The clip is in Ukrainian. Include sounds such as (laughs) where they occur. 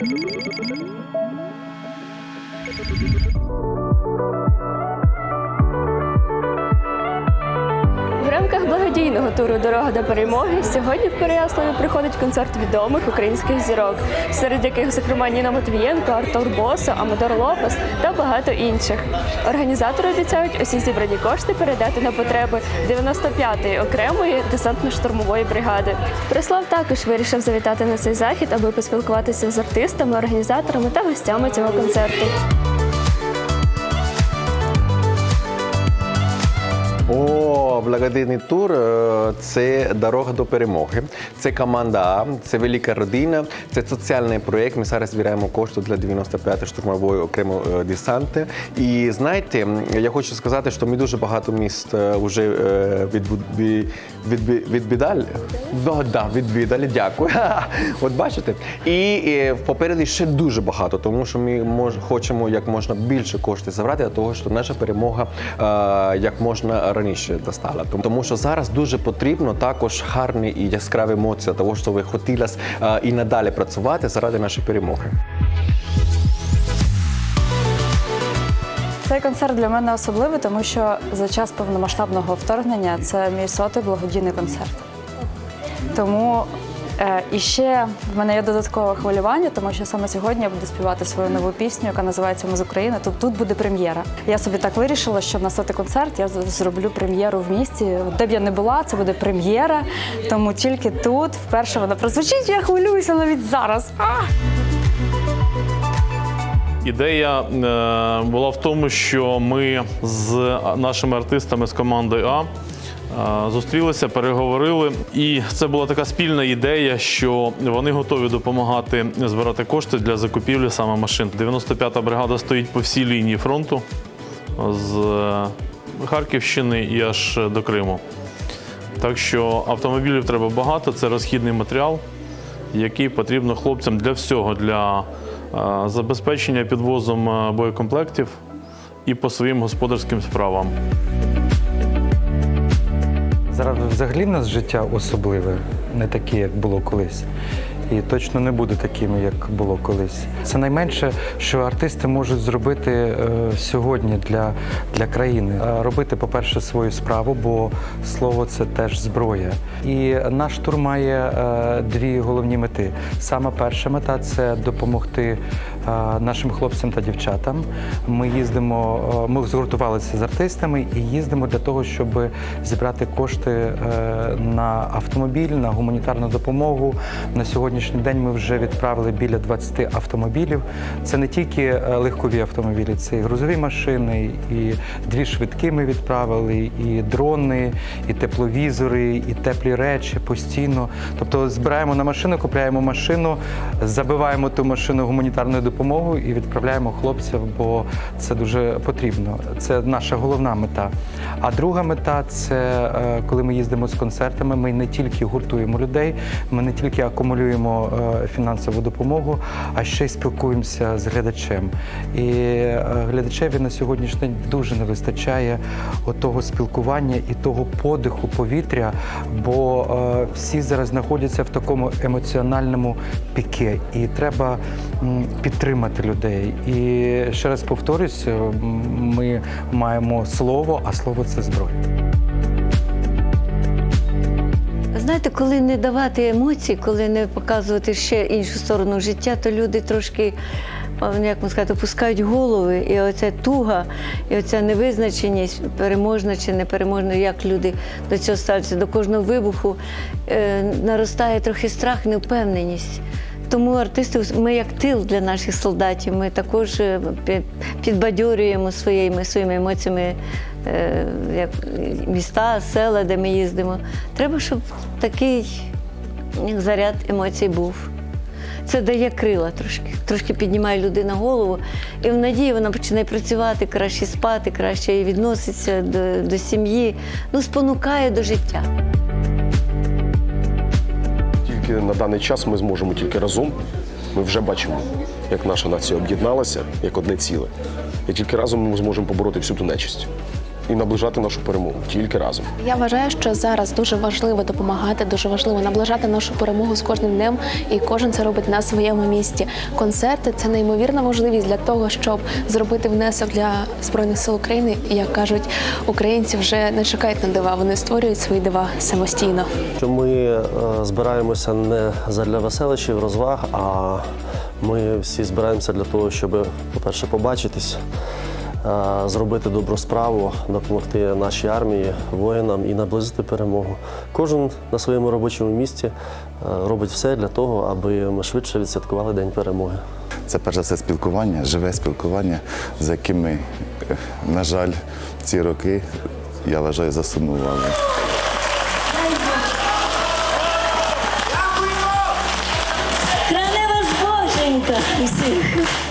В благодійного туру Дорога до перемоги сьогодні в Переяславі приходить концерт відомих українських зірок, серед яких, зокрема, Ніна Матвієнко, Артур Босо, Амадор Лопес та багато інших. Організатори обіцяють усі зібрані кошти передати на потреби 95-ї окремої десантно-штурмової бригади. Преслав також вирішив завітати на цей захід, аби поспілкуватися з артистами, організаторами та гостями цього концерту. Благодійний тур е, це дорога до перемоги. Це команда А, це велика родина, це соціальний проєкт. Ми зараз збираємо кошти для 95-ї штурмової окремої е, десанти. І знаєте, я хочу сказати, що ми дуже багато міст вже е, відбу- відвідали. Да, да, відвідали, дякую. (laughs) От бачите. І попереду ще дуже багато, тому що ми мож, хочемо як можна більше коштів забрати для того, щоб наша перемога як можна раніше достала. Тому- Тому що зараз дуже потрібно також гарні і яскраві емоції, того, що ви хотілося е, і надалі працювати заради нашої перемоги. Цей концерт для мене особливий, тому що за час повномасштабного вторгнення це мій сотий благодійний концерт. Тому і ще в мене є додаткове хвилювання, тому що саме сьогодні я буду співати свою нову пісню, яка називається Ми з України. Тут, тут буде прем'єра. Я собі так вирішила, що на сотий концерт я зроблю прем'єру в місті. Де б я не була, це буде прем'єра. Тому тільки тут вперше вона прозвучить. Я хвилююся навіть зараз. А! Ідея е, була в тому, що ми з нашими артистами з командою А е, зустрілися, переговорили, і це була така спільна ідея, що вони готові допомагати збирати кошти для закупівлі саме машин. 95-та бригада стоїть по всій лінії фронту з е, Харківщини і аж до Криму. Так що автомобілів треба багато, це розхідний матеріал, який потрібно хлопцям для всього, для е, забезпечення підвозом е, боєкомплектів і по своїм господарським справам. Зараз взагалі в нас життя особливе, не таке, як було колись. І точно не буде таким, як було колись. Це найменше, що артисти можуть зробити е, сьогодні для, для країни. Е, Робити, по-перше, свою справу, бо слово це теж зброя. І наш тур має е, дві головні мети. Саме перша мета це допомогти нашим хлопцям та дівчатам. Ми їздимо, е, ми згуртувалися з артистами і їздимо для того, щоб зібрати кошти е, на автомобіль, на гуманітарну допомогу. На сьогоднішній день ми вже відправили біля 20 автомобілів. Це не тільки е, легкові автомобілі, це і грузові машини, і дві швидкі ми відправили, і дрони, і тепловізори, і теплі речі постійно. Тобто збираємо на машину, купляємо машину, забиваємо ту машину гуманітарною допомогою і відправляємо хлопців, бо це дуже потрібно. Це наша головна мета. А друга мета це е, коли ми їздимо з концертами. Ми не тільки гуртуємо людей, ми не тільки акумулюємо е, фінансову допомогу, а ще й спілкуємося з глядачем. І е, глядачеві на сьогоднішній день дуже не вистачає того спілкування і того подиху повітря, бо всі зараз знаходяться в такому емоціональному піке, і треба м, підтримати людей. І ще раз повторюсь, е, ми маємо слово, а слово це зброя. Знаєте, коли не давати емоцій, коли не показувати ще іншу сторону життя, то люди трошки, як сказати, опускають голови. І оця туга, і оця невизначеність, переможна чи непереможна, як люди до цього ставляться, до кожного вибуху, е, наростає трохи страх, невпевненість. Тому артисти, ми як тил для наших солдатів, ми також е, підбадьорюємо своїми, своїми емоціями е, як міста, села, де ми їздимо. Треба, щоб такий заряд емоцій був. Це дає крила трошки, трошки піднімає людина голову, і в надії вона починає працювати, краще спати, краще відноситься до, до сім'ї, ну, спонукає до життя. Тільки на даний час ми зможемо тільки разом. Ми вже бачимо, як наша нація об'єдналася як одне ціле. І тільки разом ми зможемо побороти всю ту нечисть. І наближати нашу перемогу тільки разом. Я вважаю, що зараз дуже важливо допомагати, дуже важливо наближати нашу перемогу з кожним днем, і кожен це робить на своєму місці. Концерти це неймовірна можливість для того, щоб зробити внесок для збройних сил України. І як кажуть, українці вже не чекають на дива, вони створюють свої дива самостійно. Що ми е, збираємося не задля веселищів, розваг, а ми всі збираємося для того, щоб, по-перше, побачитись, е, зробити добру справу, допомогти нашій армії, воїнам і наблизити перемогу. Кожен на своєму робочому місці е, робить все для того, аби ми швидше відсвяткували День перемоги. Це перш за все спілкування, живе спілкування, за яким ми, е, на жаль, ці роки, я вважаю, засумували. Храни вас Боженька усіх.